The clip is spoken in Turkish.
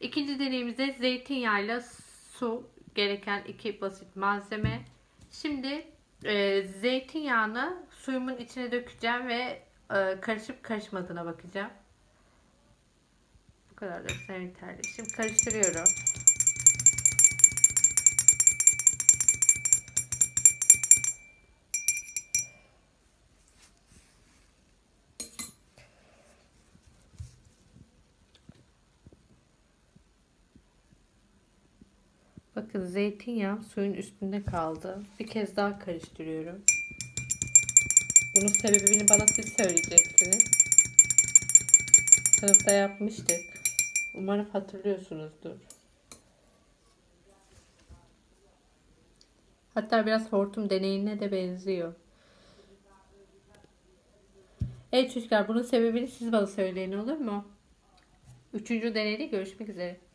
İkinci deneyimizde zeytinyağıyla su gereken iki basit malzeme. Şimdi e, zeytinyağını suyumun içine dökeceğim ve e, karışıp karışmadığına bakacağım. Bu kadar da yeterli. Şimdi karıştırıyorum. Bakın zeytinyağı suyun üstünde kaldı. Bir kez daha karıştırıyorum. Bunun sebebini bana siz söyleyeceksiniz. Sınıfta yapmıştık. Umarım hatırlıyorsunuzdur. Hatta biraz hortum deneyine de benziyor. Evet çocuklar bunun sebebini siz bana söyleyin olur mu? Üçüncü deneyde görüşmek üzere.